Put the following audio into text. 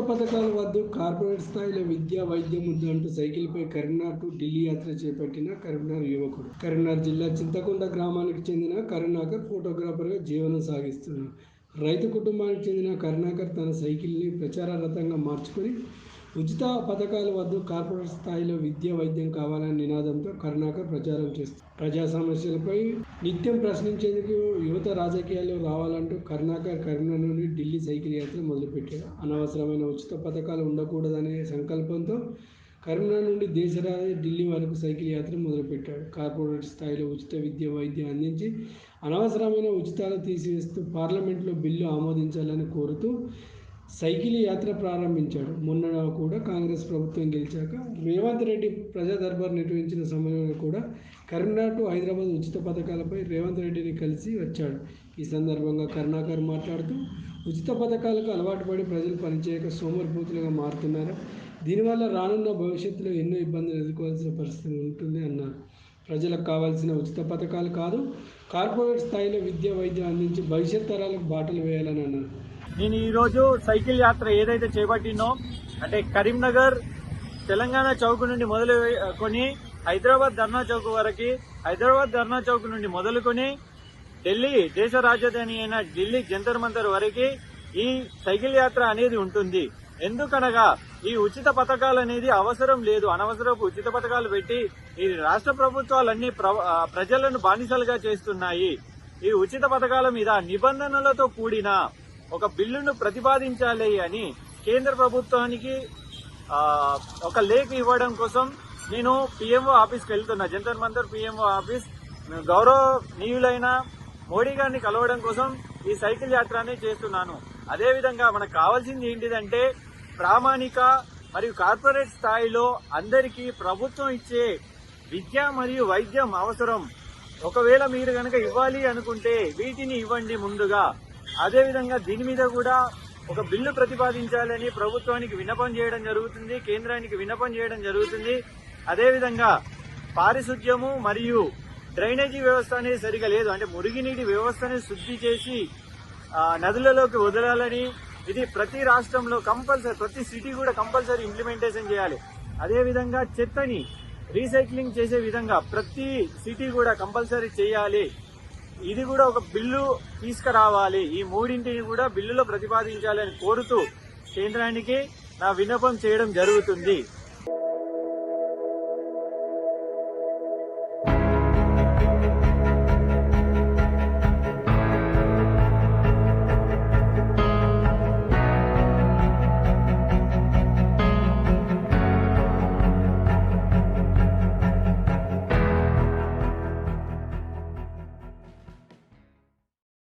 Corporate స్థాయిలో విద్య వైద్యం ముద్దు అంటూ సైకిల్పై కరీంనగర్ టు ఢిల్లీ యాత్ర చేపట్టిన కరీంనగర్ యువకుడు. కరీంనగర్ జిల్లా చింతకొండ గ్రామానికి చెందిన కరుణాకర్ ఫోటోగ్రాఫర్గా జీవనం సాగిస్తున్నాడు. రైతు కుటుంబానికి చెందిన కరుణాకర్ తన సైకిల్ని ప్రచార రథంగా మార్చుకొని ఉచిత పథకాల వద్ద కార్పొరేట్ స్థాయిలో విద్య వైద్యం కావాలనే నినాదంతో కరుణాకర్ ప్రచారం చేస్తారు ప్రజా సమస్యలపై నిత్యం ప్రశ్నించేందుకు యువత రాజకీయాల్లో రావాలంటూ కరుణాకర్ కరీంనగర్ నుండి ఢిల్లీ సైకిల్ యాత్ర మొదలుపెట్టారు. అనవసరమైన ఉచిత పథకాలు ఉండకూడదనే సంకల్పంతో కరీంనగర్ నుండి దేశరాజు ఢిల్లీ వరకు సైకిల్ యాత్ర మొదలుపెట్టాడు కార్పొరేట్ స్థాయిలో ఉచిత విద్య వైద్యం అందించి అనవసరమైన ఉచితాలు తీసివేస్తూ పార్లమెంట్లో బిల్లు ఆమోదించాలని కోరుతూ సైకిల్ యాత్ర ప్రారంభించాడు. మొన్న కూడా కాంగ్రెస్ ప్రభుత్వం గెలిచాక రేవంత్ రెడ్డి ప్రజా దర్బార్ నిర్వహించిన సమయంలో కూడా కరీంనగర్ టు హైదరాబాద్ ఉచిత పథకాలపై రేవంత్ రెడ్డిని కలిసి వచ్చాడు. ఈ సందర్భంగా కరుణాకర్ మాట్లాడుతూ ఉచిత పథకాలకు అలవాటు పడి ప్రజలు పనిచేయక సోమరిపోతులుగా మారుతున్నారు. దీనివల్ల రానున్న భవిష్యత్తులో ఎన్నో ఇబ్బందులు ఎదుర్కోవాల్సిన పరిస్థితి ఉంటుంది అన్నారు. ప్రజలకు కావాల్సిన ఉచిత పథకాలు కాదు కార్పొరేట్ స్థాయిలో విద్య వైద్యం అందించి భవిష్యత్ తరాలకు బాటలు వేయాలని అన్నారు. నేను ఈరోజు సైకిల్ యాత్ర ఏదైతే చేపట్టినో అంటే కరీంనగర్ తెలంగాణ చౌక్ నుండి మొదలు కొని హైదరాబాద్ ధర్నా చౌక్ వరకు హైదరాబాద్ ధర్నా చౌక్ నుండి మొదలుకొని ఢిల్లీ దేశ రాజధాని అయిన ఢిల్లీ జంతర్ మంతర్ వరకు ఈ సైకిల్ యాత్ర అనేది ఉంటుంది. ఎందుకనగా ఈ ఉచిత పథకాలు అనేది అవసరం లేదు. అనవసరపు ఉచిత పథకాలు పెట్టి ఈ రాష్ట్ర ప్రభుత్వాలన్నీ ప్రజలను బానిసలుగా చేస్తున్నాయి. ఈ ఉచిత పథకాల మీద నిబంధనలతో కూడిన ఒక బిల్లును ప్రతిపాదించాలి అని కేంద్ర ప్రభుత్వానికి ఒక లేఖ ఇవ్వడం కోసం నేను పిఎంఓ ఆఫీస్కి వెళ్తున్నా. Jantar Mantar PMO office. గౌరవనీయులైన మోడీ గారిని కలవడం కోసం ఈ సైకిల్ యాత్రనే చేస్తున్నాను. అదేవిధంగా మనకు కావాల్సింది ఏంటిదంటే ప్రామాణిక మరియు కార్పొరేట్ స్థాయిలో అందరికీ ప్రభుత్వం ఇచ్చే విద్య మరియు వైద్యం అవసరం. ఒకవేళ మీరు కనుక ఇవ్వాలి అనుకుంటే వీటిని ఇవ్వండి ముందుగా. అదేవిధంగా దీని మీద కూడా ఒక బిల్లు ప్రతిపాదించాలని ప్రభుత్వానికి విన్నపం చేయడం జరుగుతుంది కేంద్రానికి విన్నపం చేయడం జరుగుతుంది. అదేవిధంగా పారిశుద్ధ్యము మరియు డ్రైనేజీ వ్యవస్థ అనేది సరిగా లేదు. అంటే మురుగునీటి వ్యవస్థని శుద్ధి చేసి నదులలోకి వదలాలని ఇది ప్రతి రాష్ట్రంలో కంపల్సరీ ప్రతి సిటీ కూడా కంపల్సరీ ఇంప్లిమెంటేషన్ చేయాలి. అదేవిధంగా చెత్తని రీసైక్లింగ్ చేసే విధంగా ప్రతి సిటీ కూడా కంపల్సరీ చేయాలి. ఇది కూడా ఒక బిల్లు తీసుకురావాలి. ఈ మూడింటిని కూడా బిల్లులో ప్రతిపాదించాలని కోరుతూ కేంద్రానికి నా విన్నపం చేయడం జరుగుతుంది.